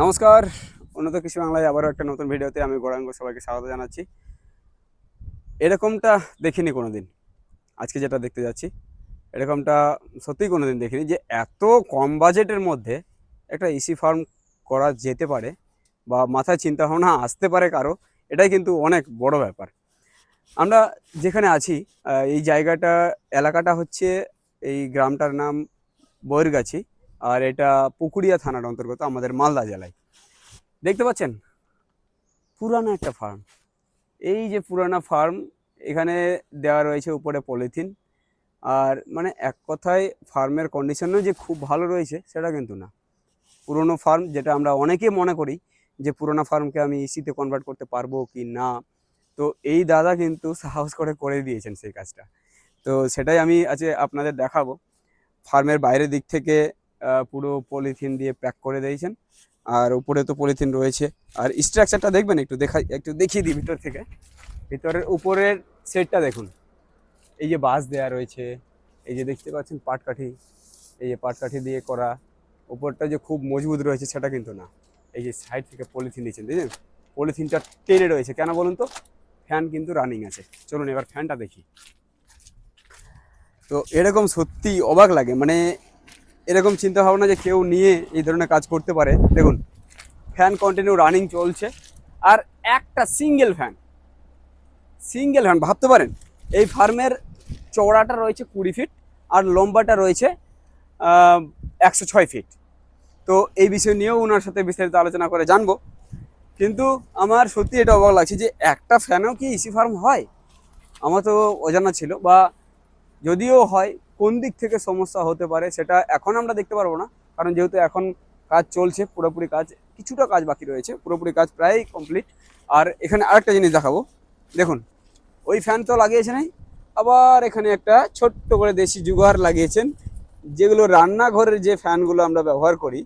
নমস্কার, উন্নত কৃষি বাংলায় আবারও একটা নতুন ভিডিওতে আমি গৌরাঙ্গ সবাইকে স্বাগত জানাচ্ছি। এরকমটা দেখিনি কোনো দিন আজকে যেটা দেখতে যাচ্ছি, এরকমটা সত্যিই কোনো দিন দেখিনি যে এত কম বাজেটের মধ্যে একটা ইসি ফার্ম করা যেতে পারে বা মাথায় চিন্তা ভাবনা আসতে পারে কারও, এটাই কিন্তু অনেক বড় ব্যাপার। আমরা যেখানে আছি এই জায়গাটা, এলাকাটা হচ্ছে এই গ্রামটার নাম বৈরগাছি। আর এটা পুকুরিয়া থানার অন্তর্গত আমাদের মালদা জেলায়। দেখতে পাচ্ছেন? পুরানো একটা ফার্ম এই যে পুরানো ফার্ম এখানে দেওয়া রয়েছে উপরে পলিথিন আর মানে এক কথায় ফার্মের কন্ডিশনও যে খুব ভালো রয়েছে, সেটা কিন্তু না। পুরনো ফার্ম যেটা আমরা অনেকে মনে করি যে পুরোনো ফার্মকে আমি ইসিতে কনভার্ট করতে পারব কি না, তো এই দাদা কিন্তু সাহস করে করে দিয়েছেন সেই কাজটা। তো সেটাই আমি আজকে আপনাদের দেখাবো। ফার্মের বাইরের দিক থেকে পুরো পলিথিন দিয়ে প্যাক করে দিয়েছেন। আর উপরে তো পলিথিন রয়েছে। আর স্ট্রাকচারটা দেখবেন একটু দেখা, একটু দেখিয়ে দিই ভিতর থেকে। ভিতরের উপরের সেটটা দেখুন। এই যে বাঁশ দেয়া রয়েছে, এই যে দেখতে পাচ্ছেন পাটকাঠি, এই যে পাটকাঠি দিয়ে করা। উপরটা যে খুব মজবুত রয়েছে সেটা কিন্তু না। এই যে সাইড থেকে পলিথিন দিয়েছেন দেখছেন পলিথিনটা টেনে রয়েছে। কেন বলুন তো? ফ্যান কিন্তু রানিং আছে। চলুন এবার ফ্যানটা দেখি। তো এরকম সত্যি অবাক লাগে। মানে এরকম চিন্তা ভাবনা যে কেউ নিয়ে এই ধরনের কাজ করতে পারে, দেখুন ফ্যান কন্টিনিউ রানিং চলছে, আর একটা সিঙ্গেল ফ্যান সিঙ্গেল ফ্যান ভাবতে পারেন, এই ফার্মের চওড়াটা রয়েছে কুড়ি ফিট আর লম্বাটা রয়েছে একশো ছয় ফিট তো এই বিষয় নিয়েও ওনার সাথে বিস্তারিত আলোচনা করে জানব। কিন্তু আমার সত্যি এটা অবাক লাগছে যে একটা ফ্যানও কি ইসি ফার্ম হয়? আমার তো অজানা ছিল বা যদিও হয় কোন দিক থেকে সমস্যা হতে পারে সেটা এখন আমরা দেখতে পারব না। কারণ যেহেতু এখন কাজ চলছে, পুরোপুরি কাজ, কিছুটা কাজ বাকি রয়েছে, পুরোপুরি কাজ প্রায় কমপ্লিট আর এখানে আরেকটা জিনিস দেখাবো। দেখুন, ওই ফ্যান তো লাগিয়েছে নাই, আবার এখানে একটা ছোট্ট করে দেশি জুগার লাগিয়েছেন, যেগুলো রান্নাঘরের যে ফ্যানগুলো আমরা ব্যবহার করি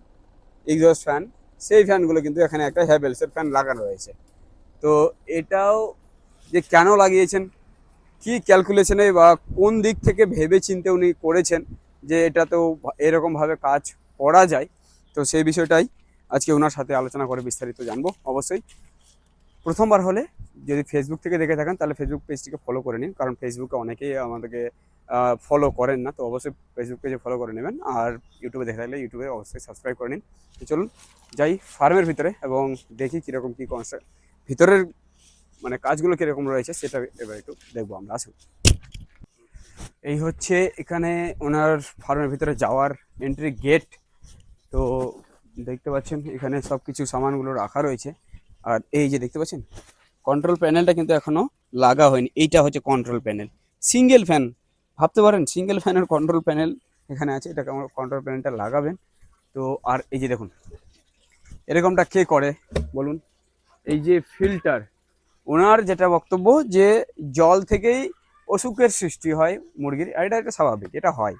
এক্সস্ট ফ্যান সেই ফ্যানগুলো কিন্তু এখানে একটা হ্যাভেলসের ফ্যান লাগানো রয়েছে। তো এটাও যে কেন লাগিয়েছেন কি ক্যালকুলেশনে বা কোন দিক থেকে ভেবে চিন্তে উনি করেছেন যে এটা তো এরকমভাবে কাজ করা যায়? তো সেই বিষয়টাই আজকে ওনার সাথে আলোচনা করে বিস্তারিত জানব। অবশ্যই প্রথমবার হলে যদি ফেসবুক থেকে দেখে থাকেন, তাহলে ফেসবুক পেজটিকে ফলো করে নিন। কারণ ফেসবুকে অনেকেই আমাদেরকে ফলো করেন না। তো অবশ্যই ফেসবুক পেজে ফলো করে নেবেন। আর ইউটিউবে দেখে থাকলে ইউটিউবে অবশ্যই সাবস্ক্রাইব করে নিন। তো চলুন, যাই ফার্মের ভিতরে এবং দেখি কীরকম কী কনসেপ্ট ভিতরের মানে কাজগুলো কীরকম রয়েছে সেটা এবার একটু দেখব আমরা, আসুন। এই হচ্ছে এখানে ওনার ফার্মের ভিতরে যাওয়ার এন্ট্রি গেট তো দেখতে পাচ্ছেন, এখানে সব কিছু সামানগুলো রাখা রয়েছে। আর এই যে দেখতে পাচ্ছেন কন্ট্রোল প্যানেলটা কিন্তু এখনও লাগা হয়নি। এইটা হচ্ছে কন্ট্রোল প্যানেল সিঙ্গেল ফ্যান ভাবতে পারেন সিঙ্গেল ফ্যানের কন্ট্রোল প্যানেল এখানে আছে, এটাকে আমার কন্ট্রোল প্যানেলটা লাগাবেন। তো আর এই যে দেখুন, এরকমটা কে করে বলুন? এই যে ফিল্টার ওনার যেটা বক্তব্য যে জল থেকেই অসুখের সৃষ্টি হয় মুরগির, আর এটা একটা স্বাভাবিক, এটা হয়।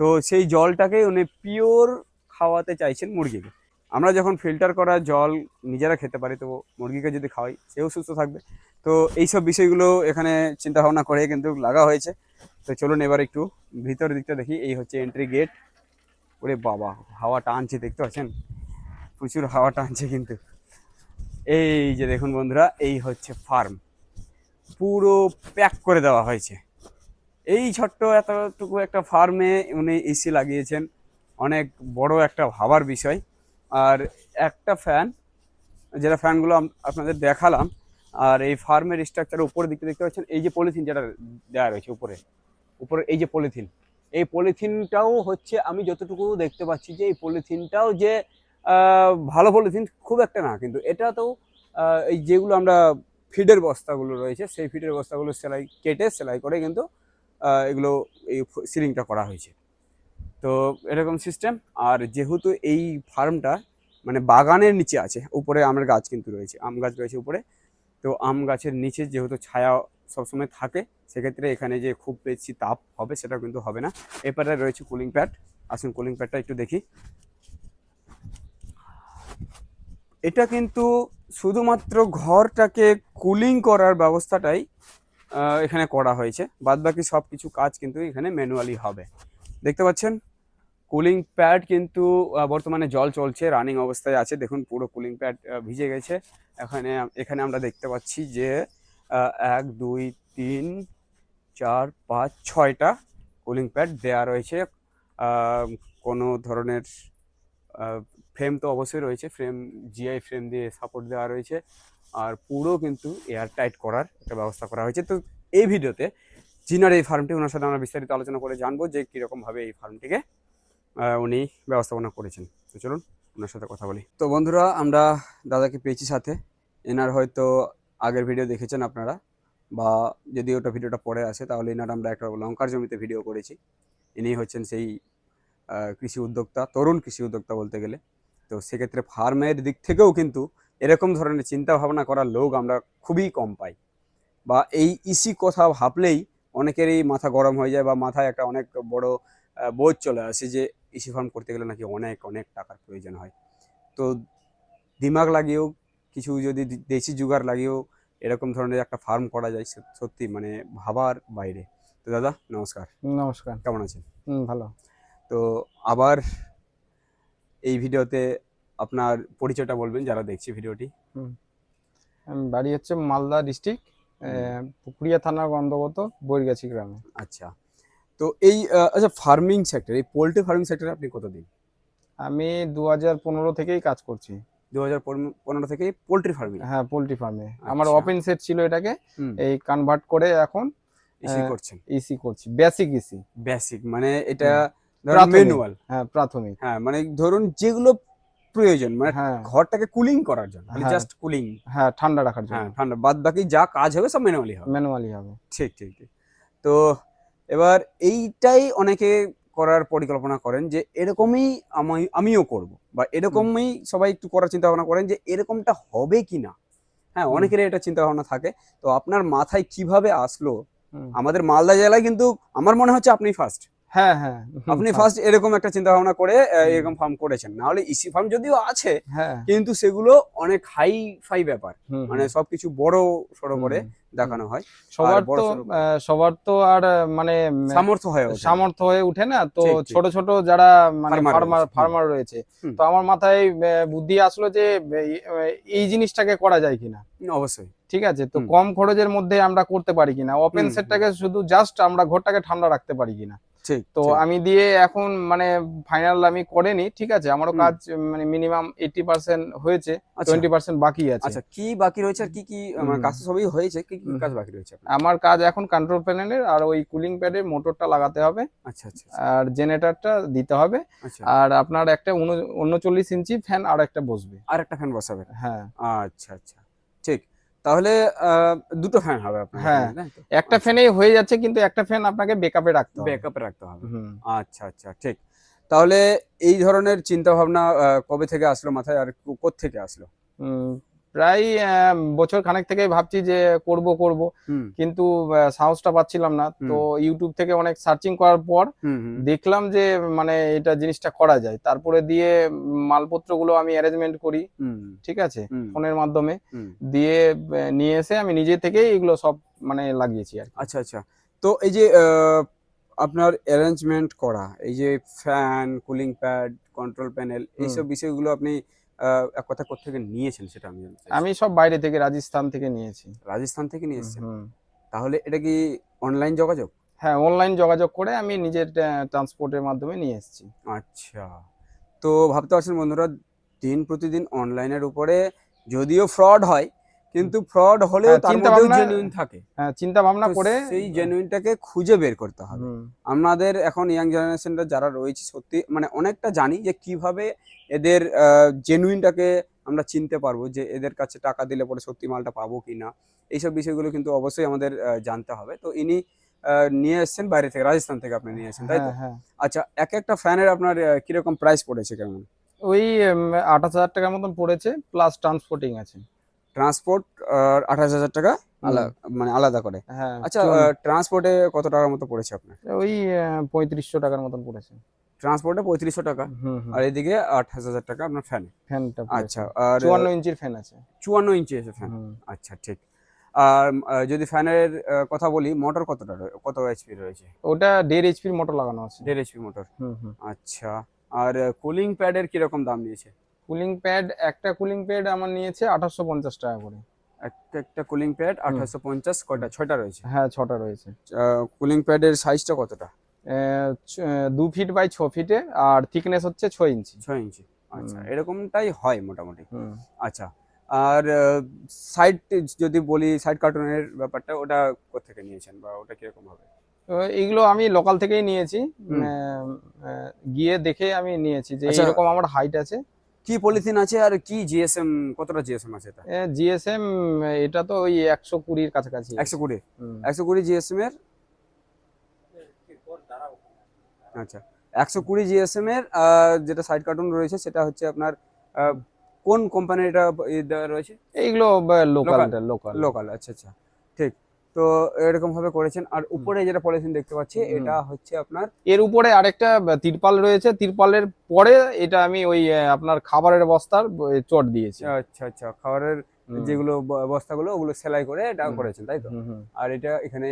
তো সেই জলটাকে উনি পিওর খাওয়াতে চাইছেন মুরগিকে। আমরা যখন ফিল্টার করা জল নিজেরা খেতে পারি, তো মুরগিকে যদি খাওয়াই, সেও সুস্থ থাকবে। তো এইসব বিষয়গুলো এখানে চিন্তা ভাবনা করে কিন্তু লাগা হয়েছে। তো চলুন এবার একটু ভিতর দিকটা দেখি। এই হচ্ছে এন্ট্রি গেট ওরে বাবা হাওয়া টানছে দেখতে পাচ্ছেন? প্রচুর হাওয়া টানছে কিন্তু। এই যে দেখুন বন্ধুরা, এই হচ্ছে ফার্ম পুরো প্যাক করে দেওয়া হয়েছে। এই ছোট্ট এতটুকু একটা ফার্মে উনি এসি লাগিয়েছেন। অনেক বড় একটা ভাবার বিষয়। আর একটা ফ্যান যেটা ফ্যানগুলো আপনাদের দেখালাম, আর এই ফার্মের স্ট্রাকচার উপরের দিকে দেখতে পাচ্ছেন, এই যে পলিথিন যেটা দেওয়া রয়েছে উপরে উপরে এই যে পলিথিন এই পলিথিনটাও হচ্ছে, আমি যতটুকু দেখতে পাচ্ছি যে, এই পলিথিনটাও যে ভালো পলিথিন খুব একটা না, কিন্তু এটা তো এই যেগুলো আমরা ফিডের বস্তাগুলো রয়েছে, সেই ফিডের বস্তাগুলো সেলাই কেটে সেলাই করে কিন্তু এগুলো এই সিলিংটা করা হয়েছে। তো এরকম সিস্টেম, আর যেহেতু এই ফার্মটা মানে বাগানের নিচে আছে, উপরে আমের গাছ কিন্তু রয়েছে, আম গাছ রয়েছে উপরে, তো আম গাছের নিচে যেহেতু ছায়া সবসময় থাকে, সেক্ষেত্রে এখানে যে খুব বেশি তাপ হবে সেটা কিন্তু হবে না। এপারে রয়েছে কুলিং প্যাড আসুন কুলিং প্যাডটা একটু দেখি। এটা কিন্তু শুধুমাত্র ঘরটাকে কুলিং করার ব্যবস্থাটাই এখানে করা হয়েছে। বাদবাকি সব কিছু কাজ কিন্তু এখানে ম্যানুয়ালি হবে। দেখতে পাচ্ছেন? কুলিং প্যাড কিন্তু বর্তমানে জল চলছে, রানিং অবস্থায় আছে। দেখুন, পুরো কুলিং প্যাড ভিজে গেছে। এখানে এখানে আমরা দেখতে পাচ্ছি যে এক, দুই, তিন, চার, পাঁচ, ছয়টা কুলিং প্যাড দেওয়া রয়েছে। কোনো ধরনের ফ্রেম তো অবশ্যই রয়েছে ফ্রেম জিআই ফ্রেম দিয়ে সাপোর্ট দেওয়া রয়েছে। আর পুরো কিন্তু এয়ার টাইট করার একটা ব্যবস্থা করা হয়েছে। তো এই ভিডিওতে জিনার এই ফার্মটি ওনার সাথে আমরা বিস্তারিত আলোচনা করে জানব যে কীরকমভাবে এই ফার্মটিকে উনি ব্যবস্থাপনা করেছেন। তো চলুন ওনার সাথে কথা বলি। তো বন্ধুরা, আমরা দাদাকে পেয়েছি সাথে। এনার হয়তো আগের ভিডিও দেখেছেন আপনারা, বা যদি ওটা ভিডিওটা পরে আসে, তাহলে এনার আমরা একটা লঙ্কার জমিতে ভিডিও করেছি। ইনি হচ্ছেন সেই কৃষি উদ্যোক্তা, তরুণ কৃষি উদ্যোক্তা বলতে গেলে। তো সেক্ষেত্রে ফার্মের দিক থেকেও কিন্তু এরকম ধরনের চিন্তা ভাবনা করার লোক আমরা খুবই কম পাই। বা এই ইসি কথা ভাবলেই অনেকেরই মাথা গরম হয়ে যায় বা মাথায় একটা অনেক বড় বোঝ চলে আসে যে ইসি ফার্ম করতে গেলে নাকি অনেক অনেক টাকার প্রয়োজন হয়। তো দিমাগ লাগিয়েও কিছু যদি দেশি জুগার লাগিয়েও এরকম ধরনের একটা ফার্ম করা যায় সত- সত্যি মানে ভাবার বাইরে। তো দাদা নমস্কার। নমস্কার। কেমন আছেন? হুম ভালো। তো আবার এই ভিডিওতে আপনার পরিচয়টা বলবেন যারা দেখছে ভিডিওটি। আমি বাড়ি হচ্ছে মালদা ডিস্ট্রিক্ট পুকুরিয়া থানার অন্তর্গত বৈরগাছি গ্রামে। আচ্ছা। তো এই আচ্ছা ফার্মিং সেক্টর এই পোলট্রি ফার্মিং সেক্টরে আপনি কতদিন? আমি দু হাজার পনেরো থেকেই কাজ করছি। দু হাজার পনেরো থেকে পোলট্রি ফার্মিং হ্যাঁ পোলট্রি ফার্মে আমার আচ্ছা। ওপেন সেট ছিল এটাকে এই কনভার্ট করে এখন ইসি করছেন। ইসি করছি বেসিক ইসি বেসিক মানে এটা। ম্যানুয়াল হ্যাঁ প্রাথমিক। হ্যাঁ মানে ধরুন যেগুলো প্রয়োজন মানে হ্যাঁ। ঘরটাকে কুলিং করার জন্য হ্যাঁ। জাস্ট কুলিং হ্যাঁ ঠান্ডা রাখার জন্য। হ্যাঁ ঠান্ডা বাদ বাকি যা কাজ হবে সব ম্যানুয়ালি হবে। ম্যানুয়ালি হবে। ঠিক ঠিক ঠিক। তো এবার এইটাই অনেকে করার পরিকল্পনা করেন যে এরকমই আমি আমিও করব বা এরকমই সবাই একটু করার চিন্তা ভাবনা করেন যে এরকমটা হবে কি না। হ্যাঁ হুম। অনেকেরই এটা চিন্তা ভাবনা থাকে। তো আপনার মাথায় কীভাবে আসলো? আমাদের মালদা জেলায় কিন্তু আমার মনে হচ্ছে আপনি ফার্স্ট হ্যাঁ হ্যাঁ। আপনি ফার্স্ট এরকম একটা চিন্তা ভাবনা করে এরকম ফার্ম করেছেন। না হলে ইসি ফার্ম যদিও আছে হ্যাঁ। কিন্তু সেগুলো অনেক হাই ফাই ব্যাপার মানে সবকিছু বড় সড়ো করে দেখানো হয় সবার তো সবার তো আর মানে সামর্থ্য হয়ে সামর্থ্য হয়ে উঠে না তো। ছোট ছোট যারা মানে ফার্মার ফার্মার রয়েছে। তো আমার মাথায় বুদ্ধি আসলো যে এই জিনিসটাকে করা যায় কিনা। অবশ্যই। ঠিক আছে তো কম খরচের মধ্যে আমরা করতে পারি কিনা ওপেন সেটটাকে শুধু জাস্ট আমরা ঘরটাকে ঠান্ডা রাখতে পারি কিনা। তো আমি দিয়ে এখন মানে ফাইনাল আমি করিনি ঠিক আছে? আমারও কাজ মানে মিনিমাম এইটি পার্সেন্ট হয়েছে আচ্ছা। টোয়েন্টি পার্সেন্ট বাকি আছে। আচ্ছা কি বাকি রয়েছে আর কি কি আমার হুম। কাজ সবই হয়েছে? কি কি কাজ বাকি রয়েছে আমার কাজ এখন কন্ট্রোল প্যানেলের আর ওই কুলিং প্যাডের মোটরটা লাগাতে হবে। আচ্ছা আচ্ছা আচ্ছা, আর জেনারেটরটা দিতে হবে। আচ্ছা। আর আপনার একটা উন- উনচল্লিশ ইঞ্চি ফ্যান আর একটা বসবে। আর একটা ফ্যান বসাবে হ্যাঁ। আচ্ছা আচ্ছা। ঠিক। তাহলে আহ, দুটো ফ্যান হবে আপনার হ্যাঁ। একটা ফ্যানেই হয়ে যাচ্ছে কিন্তু একটা ফ্যান আপনাকে বেকআপে রাখতে হবে। ব্যাকআপে রাখতে হবে। আচ্ছা আচ্ছা ঠিক। তাহলে এই ধরনের চিন্তা ভাবনা কবে থেকে আসলো মাথায় আর থেকে আসলো? প্রায় বছর খানেক থেকে ভাবছি যে করব করব। কিন্তু সাহসটা পাচ্ছিলাম না। তো ইউটিউব থেকে অনেক সার্চিং করার পর দেখলাম যে মানে এটা জিনিসটা করা যায়। তারপরে দিয়ে মালপত্রগুলো আমি অ্যারেঞ্জমেন্ট করি ঠিক আছে? ফোনের মাধ্যমে। দিয়ে নিয়ে এসে আমি নিজে থেকেই এগুলো সব মানে লাগিয়েছি আর আচ্ছা আচ্ছা। তো এই যে আপনার অ্যারেঞ্জমেন্ট করা এই যে fan cooling pad control panel এইসব বিষয়গুলো আপনি এক কথা থেকে নিয়েছেন সেটা আমি জানতে। আমি সব বাইরে থেকে রাজস্থান থেকে নিয়েছি। রাজস্থান থেকে নিয়ে এসেছেন? হুম। তাহলে এটা কি অনলাইন যোগাযোগ? হ্যাঁ অনলাইন যোগাযোগ করে আমি নিজের ট্রান্সপোর্টের মাধ্যমে নিয়ে এসেছি। আচ্ছা। তো ভাবতে পারছেন বন্ধুরা দিন প্রতিদিন অনলাইনের উপরে যদিও ফ্রড হয় কিন্তু ফ্রড হলেও হ্যাঁ, তার চিন্তা মধ্যেও ভাবনা- জেনুইন থাকে। হ্যাঁ চিন্তা ভাবনা করে সেই জেনুইনটাকে খুঁজে বের করতে হবে। আমাদের এখন ইয়াং জেনারেশনরা যারা রয়েছে সত্যি মানে অনেকটা জানি যে কীভাবে এদের জেনুইনটাকে আমরা চিনতে পারব যে এদের কাছে টাকা দিলে পরে সত্যি মালটা পাবো কি না এইসব বিষয়গুলো কিন্তু অবশ্যই আমাদের জানতে হবে। তো ইনি নিয়ে এসেছেন বাইরে থেকে রাজস্থান থেকে আপনি নিয়ে এসেছেন তাই তো? হ্যাঁ হ্যাঁ। আচ্ছা এক একটা ফ্যানের আপনার কীরকম প্রাইস পড়েছে কেমন? ওই আঠাশ হাজার টাকার মতন পড়েছে প্লাস ট্রান্সপোর্টিং আছে। ট্রান্সপোর্ট আঠাশ হাজার টাকা আলাদা মানে আলাদা করে। হ্যাঁ। আচ্ছা ট্রান্সপোর্টে কত টাকার মতো পড়েছে আপনার? ওই পঁয়ত্রিশশো টাকার মতন পড়েছে। ট্রান্সপোর্টে পঁয়ত্রিশশো টাকা। আর এদিকে আঠাশ হাজার টাকা আপনার ফ্যানে ফ্যানটা আচ্ছা আর চুয়ান্ন ইঞ্চির ফ্যান আছে। চুয়ান্ন ইঞ্চি আছে ফ্যান আচ্ছা ঠিক। আর যদি ফ্যানের কথা বলি মোটর কতটা কত এইচপি রয়েছে? ওটা দেড় এইচপির মোটর লাগানো আছে। দেড় এইচপি মোটর আচ্ছা আর কুলিং প্যাডের কীরকম দাম নিয়েছে কুলিং প্যাড একটা কুলিং প্যাড আমার নিয়েছে আঠাশশো পঞ্চাশ টাকা করে। একটা একটা কুলিং প্যাড আঠাশশো পঞ্চাশ কয়টা? ছয়টা রয়েছে? হ্যাঁ ছটা রয়েছে। কুলিং প্যাডের সাইজটা কতটা? দু ফিট বাই ছ ফিটে আর থিকনেস হচ্ছে ছয় ইঞ্চি ছয় ইঞ্চি আচ্ছা এরকমটাই হয় মোটামুটি। আচ্ছা আর সাইড যদি বলি সাইড কার্টুনের ব্যাপারটা ওটা কোথেকে নিয়েছেন বা ওটা কীরকম হবে? এইগুলো আমি লোকাল থেকেই নিয়েছি। গিয়ে দেখে আমি নিয়েছি যে আচ্ছা। এরকম আমার হাইট আছে। কি পলিথিন আছে আর কি জিএসএম কতটা জিএসএম আছে এটা? জিএসএম এটা তো ওই একশো কুড়ির কাছাকাছি। একশো কুড়ি। একশো কুড়ি জিএসএম এর? আচ্ছা একশো কুড়ি জিএসএম এর যেটা সাইড কার্টুন রয়েছে সেটা হচ্ছে আপনার কোন কোম্পানির এটা রয়েছে? এইগুলো লোকাল লোকাল লোকাল আচ্ছা আচ্ছা। তো এরকম ভাবে করেছেন। আর উপরে যেটা পলিথিন দেখতে পাচ্ছি এটা হচ্ছে আপনার এর উপরে আরেকটা তিরপাল রয়েছে। তিরপালের পরে এটা আমি ওই আপনার খাবারের বস্তার চট দিয়েছি। আচ্ছা আচ্ছা। খাবারের যেগুলো বস্তাগুলো ওগুলো সেলাই করে এটা করেছেন তাই তো। আর এটা এখানে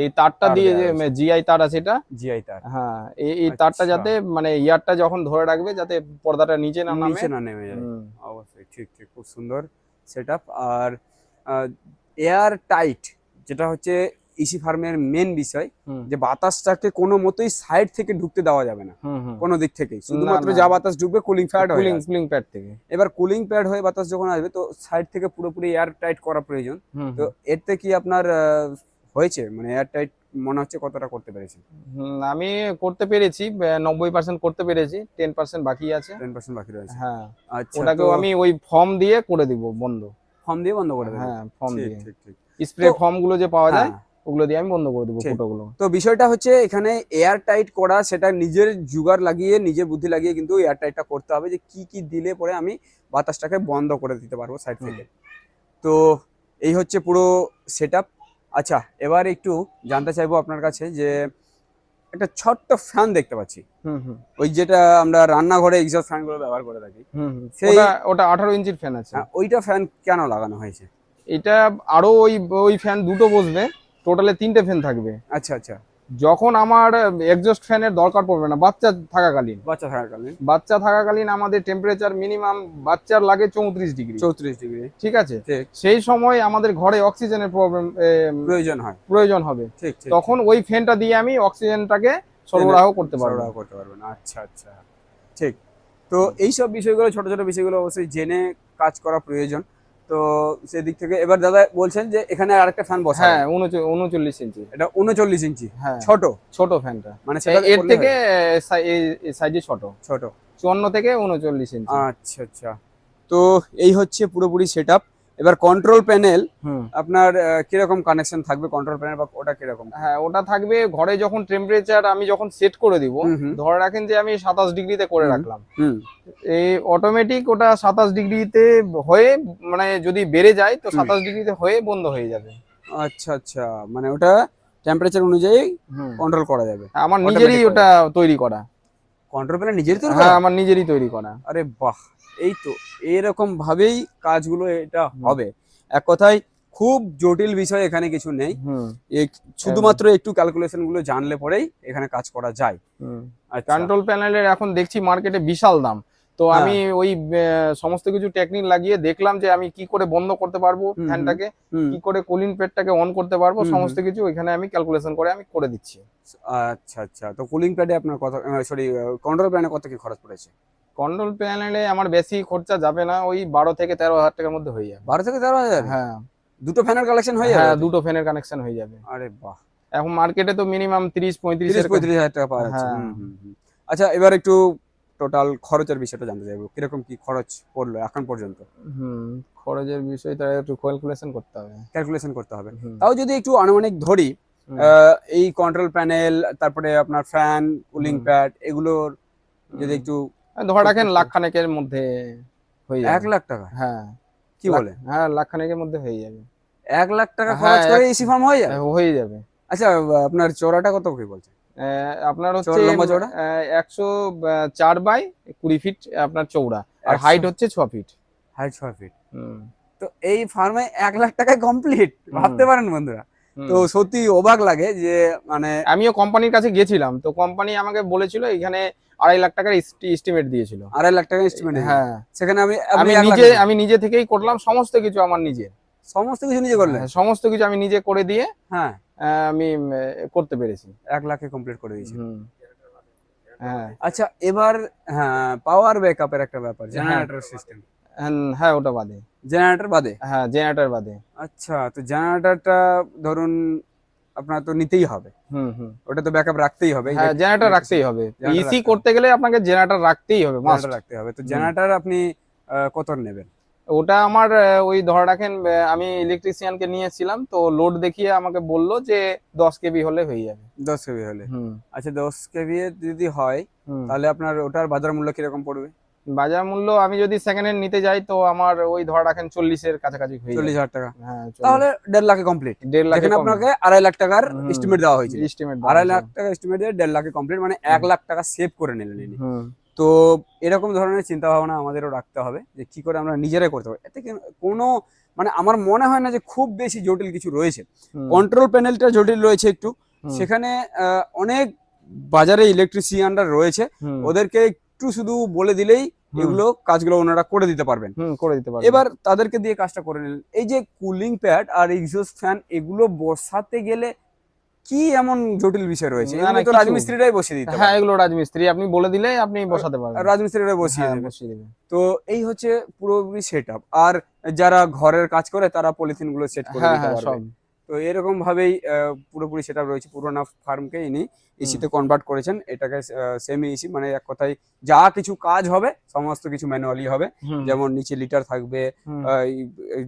এই তারটা দিয়ে যে জিআই তার আছে এটা? জিআই তার। হ্যাঁ এই এই তারটা আচ্ছা। যাতে মানে ইয়ারটা যখন ধরে রাখবে যাতে পর্দাটা নিচে না নামে। নিচে না নেমে যায়। অবশ্যই ঠিক ঠিক। খুব সুন্দর সেট আর এয়ার টাইট যেটা হচ্ছে ইসি ফার্মের মেন বিষয় যে বাতাসটাকে কোনো মতোই সাইড থেকে ঢুকতে দেওয়া যাবে না। কোনো দিক থেকেই। শুধুমাত্র যা বাতাস ঢুকবে কুলিং প্যাড হয়ে কুলিং কুলিং প্যাড থেকে। এবার কুলিং প্যাড হয়ে বাতাস যখন আসবে তো সাইড থেকে পুরোপুরি এয়ার টাইট করা প্রয়োজন। তো এতে কি আপনার হয়েছে? মানে এয়ার টাইট মনে হচ্ছে কতটা করতে পেরেছি আমি করতে পেরেছি নব্বই পার্সেন্ট করতে পেরেছি টেন পার্সেন্ট বাকি আছে। টেন পার্সেন্ট বাকি রয়েছে। হ্যাঁ। আচ্ছা ওটাকেও আমি ওই ফর্ম দিয়ে করে দিব বন্ধ। ফর্ম দিয়ে বন্ধ করে দেবেন হ্যাঁ ফর্ম দিয়ে। ঠিক ঠিক। স্প্রে ফর্মগুলো যে পাওয়া যায় হ্যাঁ। ওগুলো দিয়ে আমি বন্ধ করে দেবো। ফুটোগুলো তো বিষয়টা হচ্ছে এখানে এয়ার টাইট করা সেটা নিজের জুগার লাগিয়ে নিজের বুদ্ধি লাগিয়ে কিন্তু এয়ার টাইটটা করতে হবে যে কি কি দিলে পরে আমি বাতাসটাকে বন্ধ করে দিতে পারব সাইড থেকে। তো এই হচ্ছে পুরো সেট আচ্ছা এবার একটু জানতে চাইব আপনার কাছে যে একটা ছোট্ট ফ্যান দেখতে পাচ্ছি। হুম হুম। ওই যেটা আমরা রান্নাঘরে এক্সট ফ্যানগুলো ব্যবহার করে থাকি। সেই- ওটা ওটা আঠারো ইঞ্চির ফ্যান আছে। হ্যাঁ, ওইটা ফ্যান কেন লাগানো হয়েছে? এটা আরও ওই ওই ফ্যান দুটো বসবে। টোটালে তিনটে ফ্যান থাকবে। আচ্ছা আচ্ছা। যখন আমার এক্সস্ট ফ্যানের দরকার পড়বে না বাচ্চা থাকাকালীন। বাচ্চা থাকাকালীন। বাচ্চা থাকাকালীন আমাদের টেম্পারেচার মিনিমাম বাচ্চার লাগে চৌত্রিশ ডিগ্রি চৌত্রিশ ডিগ্রি ঠিক আছে? সেই সময় আমাদের ঘরে অক্সিজেনের প্রবলেম প্রয়োজন হয়। প্রয়োজন হবে। ঠিক ঠিক। তখন ওই ফ্যানটা দিয়ে আমি অক্সিজেনটাকে সরবরাহ করতে পারব। সরবরাহ করতে পারবেন আচ্ছা আচ্ছা। ঠিক। তো এই সব বিষয়গুলো ছোট ছোট বিষয়গুলো অবশ্যই জেনে কাজ করা প্রয়োজন। তো সেদিক থেকে এবার দাদা বলছেন যে এখানে আরেকটা ফ্যান বসা হ্যাঁ উনচ- উনচল্লিশ ইঞ্চি। এটা উনচল্লিশ ইঞ্চি হ্যাঁ। ছোট? ছোট ফ্যানটা মানে এর থেকে সাইজে ছোট। ছোট। চুয়ান্ন থেকে উনচল্লিশ ইঞ্চি। আচ্ছা আচ্ছা। তো এই হচ্ছে পুরোপুরি সেট এবার কন্ট্রোল প্যানেল আপনার কীরকম কানেকশন থাকবে কন্ট্রোল প্যানেল বা ওটা কীরকম? হ্যাঁ ওটা থাকবে ঘরে যখন টেম্পারেচার আমি যখন সেট করে দিব। ধরে রাখেন যে আমি সাতাশ ডিগ্রিতে করে রাখলাম। এই অটোমেটিক ওটা সাতাশ ডিগ্রিতে হয়ে মানে যদি বেড়ে যায় তো। সাতাশ ডিগ্রিতে হয়ে বন্ধ হয়ে যাবে। আচ্ছা আচ্ছা। মানে ওটা টেম্পারেচার অনুযায়ী কন্ট্রোল করা যাবে। আমার নিজেরই ওটা তৈরি করা। কন্ট্রোল প্যানেল নিজেরই তো হ্যাঁ আমার নিজেরই তৈরি করা। আরে বাহ এই তো এরকম ভাবেই কাজগুলো এটা হবে। এক কথায় খুব জটিল বিষয় এখানে কিছু নেই। শুধুমাত্র একটু ক্যালকুলেশনগুলো জানলে পরেই এখানে কাজ করা যায়। হুম। আচ্ছা। কন্ট্রোল প্যানেলের এখন দেখছি মার্কেটে বিশাল দাম। তো হ্যাঁ। আমি ওই সমস্ত কিছু টেকনিক লাগিয়ে দেখলাম যে আমি কি করে বন্ধ করতে পারব ফ্যানটাকে কি করে কুলিং প্যাডটাকে অন করতে পারব সমস্ত কিছু ওইখানে আমি ক্যালকুলেশন করে আমি করে দিচ্ছি। আচ্ছা আচ্ছা। তো কুলিং প্যাডে আপনার কত সরি কন্ট্রোল প্যানে কত কি খরচ পড়েছে? কন্ট্রোল প্যানেলে আমার বেশি খরচা যাবে না ওই বারো থেকে তেরো হাজার টাকার মধ্যে হয়ে যাবে। বারো থেকে তেরো হাজার? হ্যাঁ। দুটো ফ্যানের কালেকশন হয়ে হ্যাঁ যাবে দুটো ফ্যানের কানেকশন হয়ে যাবে। আরে বাহ। এখন মার্কেটে তো মিনিমাম তিরিশ পঁয়ত্রিশ তিরিশ পঁয়ত্রিশ হাজার টাকা পাওয়া যাচ্ছে। হ্যাঁ। আচ্ছা এবার একটু টোটাল খরচের বিষয়টা জানতে চাইব। কীরকম কি খরচ পড়ল এখন পর্যন্ত? হুম খরচের বিষয়টা একটু ক্যালকুলেশন করতে হবে। ক্যালকুলেশন করতে হবে। তাও যদি একটু আনুমানিক ধরি এই কন্ট্রোল প্যানেল তারপরে আপনার ফ্যান কুলিং প্যাড এগুলোর যদি একটু ধরে রাখেন লাখ খানেকের মধ্যে হয়ে এক যাবে লাখ টাকা? হ্যাঁ। কি বলে? হ্যাঁ লাখ খানেকের মধ্যে হয়ে যাবে। এক লাখ টাকা হ্যাঁ, খরচ করে এসি ফার্ম হয়ে যায় হ্যাঁ, যাবে। আচ্ছা আপনার চোরাটা কত কি বলছে আহ, আপনার হচ্ছে? একশো চার বাই কুড়ি ফিট আপনার চৌড়া আর হাইট হচ্ছে ছ ফিট। হাইট ছয় ফিট। তো এই ফার্মে এক লাখ টাকায় কমপ্লিট ভাবতে পারেন বন্ধুরা। তো সত্যি অবাক লাগে যে মানে আমিও কোম্পানির কাছে গেছিলাম তো কোম্পানি আমাকে বলেছিল এখানে আড়াই লাখ টাকার এস্টিমেট দিয়েছিল। আড়াই লাখ টাকার এস্টিমেট হ্যাঁ। সেখানে আমি আমি নিজে আমি নিজে থেকেই করলাম সমস্ত কিছু আমার নিজে সমস্ত কিছু নিজে করলেন হ্যাঁ, সমস্ত কিছু আমি নিজে করে দিয়ে হ্যাঁ। আমি করতে পেরেছি। এক লাখে কমপ্লিট করে দিয়েছি। হ্যাঁ। আচ্ছা এবার হ্যাঁ পাওয়ার ব্যাকআপের একটা ব্যাপার জেনারেটর সিস্টেম হ্যাঁ, হ্যাঁ ওটা বাদে। জেনারেটর বাদে? হ্যাঁ জেনারেটর বাদে। আচ্ছা তো জেনারেটরটা ধরুন আপনার তো নিতেই হবে। হুম হুম। ওটা তো ব্যাকআপ রাখতেই হবে। হ্যাঁ জেনারেটর রাখতেই হবে। ইসি করতে গেলে আপনাকে জেনারেটর রাখতেই হবে মাস্ট রাখতে হবে। তো জেনারেটর আপনি কত নেবেন? ওটা আমার ওই ধরে রাখেন আমি ইলেকট্রিশিয়ানকে নিয়েছিলাম তো লোড দেখিয়ে আমাকে বলল যে দশ কেবি হলে হয়ে যাবে। দশ কেবি হলে? আচ্ছা দশ কেবি যদি হয় তাহলে আপনার ওটার বাজার মূল্য কীরকম পড়বে? বাজার মূল্য আমি যদি সেকেন্ড হ্যান্ড নিতে যাই তো আমার ওই ধরে রাখেন চল্লিশের কাছাকাছি হয়ে চল্লিশ হাজার টাকা। হ্যাঁ তাহলে দেড় লাখে কমপ্লিট দেড় লাখ আপনাকে আড়াই লাখ টাকার। এস্টিমেট দেওয়া হয়েছে এস্টিমেট আড়াই লাখ টাকা এস্টিমেট দেড় লাখে কমপ্লিট মানে এক লাখ টাকা সেভ করে নিলেন তো এরকম ধরনের চিন্তা ভাবনা আমাদেরও রাখতে হবে যে কি করে আমরা নিজেরাই করতে পারি। এতে কোনো মানে আমার মনে হয় না যে খুব বেশি জটিল কিছু রয়েছে। কন্ট্রোল প্যানেলটা জটিল রয়েছে একটু। সেখানে আহ, অনেক বাজারে ইলেকট্রিশিয়ানরা রয়েছে। ওদেরকে একটু শুধু বলে দিলেই এগুলো কাজগুলো ওনারা করে দিতে পারবেন। করে দিতে পারব এবার তাদেরকে দিয়ে কাজটা করে নিলেন। এই যে কুলিং প্যাড আর এক্সস্ট ফ্যান এগুলো বসাতে গেলে কি এমন জটিল বিষয় রয়েছে? এগুলো তো রাজমিস্ত্রিরাই বসিয়ে দিতে হ্যাঁ এগুলো রাজমিস্ত্রি আপনি বলে দিলে আপনি বসাতে পারবেন। রাজমিস্ত্রিরাই বসিয়ে হ্যাঁ, দেবে। বসিয়ে দেবে। তো এই হচ্ছে পুরোপুরি সেট আর যারা ঘরের কাজ করে তারা পলিথিনগুলো সেট করে হ্যাঁ দিতে হ্যাঁ পারবে। তো এরকম ভাবেই পুরোপুরি সেট রয়েছে। পুরোনো ফার্মকে ইনি ইসিতে কনভার্ট করেছেন। এটাকে সেমি ইসি মানে এক কথায় যা কিছু কাজ হবে সমস্ত কিছু ম্যানুয়ালি হবে। যেমন নিচে লিটার থাকবে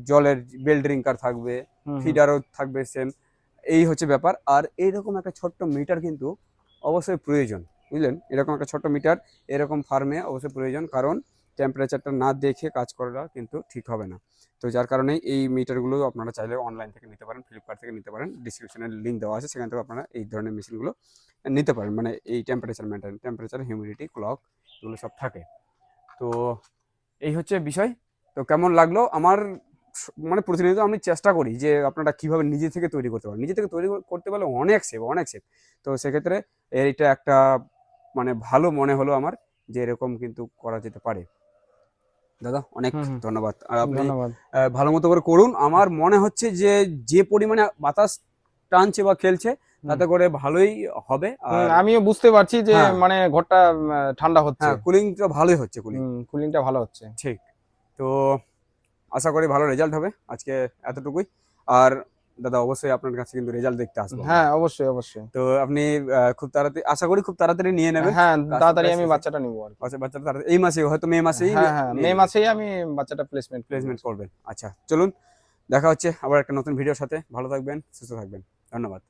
জলের বেল ড্রিঙ্কার থাকবে ফিডারও থাকবে সেম এই হচ্ছে ব্যাপার। আর এইরকম একটা ছোট্ট মিটার কিন্তু অবশ্যই প্রয়োজন, বুঝলেন? এরকম একটা ছোট্ট মিটার এরকম ফার্মে অবশ্যই প্রয়োজন, কারণ টেম্পারেচারটা না দেখে কাজ করা কিন্তু ঠিক হবে না। তো যার কারণে এই মিটারগুলো আপনারা চাইলে অনলাইন থেকে নিতে পারেন ফ্লিপকার্ট থেকে নিতে পারেন। ডিসক্রিপশনে লিঙ্ক দেওয়া আছে, সেখান থেকে আপনারা এই ধরনের মেশিনগুলো নিতে পারেন। মানে এই temperature maintain temperature humidity clock এগুলো সব থাকে। তো এই হচ্ছে বিষয়। তো কেমন লাগল? আমার মানে প্রতিনিয়ত আমি চেষ্টা করি যে আপনারা কীভাবে নিজে থেকে তৈরি করতে পারেন। নিজে থেকে তৈরি করতে পারলে অনেক সেভ অনেক সেভ তো সেক্ষেত্রে এইটা একটা মানে ভালো মনে হলো আমার যে এরকম কিন্তু করা যেতে পারে। দাদা অনেক। ধন্যবাদ। আর আপনি ভালো মতো করে করুন। আমার মনে হচ্ছে যে যে পরিমাণে বাতাস টানছে বা খেলছে তাতে করে ভালোই হবে। আর আমিও বুঝতে পারছি যে হ্যাঁ। মানে ঘরটা ঠান্ডা হচ্ছে। হ্যাঁ কুলিংটা ভালোই হচ্ছে কুলিং কুলিংটা ভালো হচ্ছে। ঠিক। তো আশা করি ভালো রেজাল্ট হবে আজকে এতটুকুই। আর দাদা অবশ্যই আপনার কাছে কিন্তু রেজাল্ট দেখতে আসব। হ্যাঁ অবশ্যই অবশ্যই। তো আপনি খুব তাড়াতাড়ি আশা করি খুব তাড়াতাড়ি নিয়ে নেবেন। হ্যাঁ তাড়াতাড়ি আমি বাচ্চাটা নিবো আর। বাচ্চা বাচ্চাটা তাড়াতাড়ি- এই মাসে হয়তো মে মাসেই হ্যাঁ হ্যাঁ মে মাসেই আমি বাচ্চাটা প্লেসমেন্ট প্লেসমেন্ট করবেন। আচ্ছা চলুন দেখা হচ্ছে আবার একটা নতুন ভিডিওর সাথে। ভালো থাকবেন সুস্থ থাকবেন। ধন্যবাদ।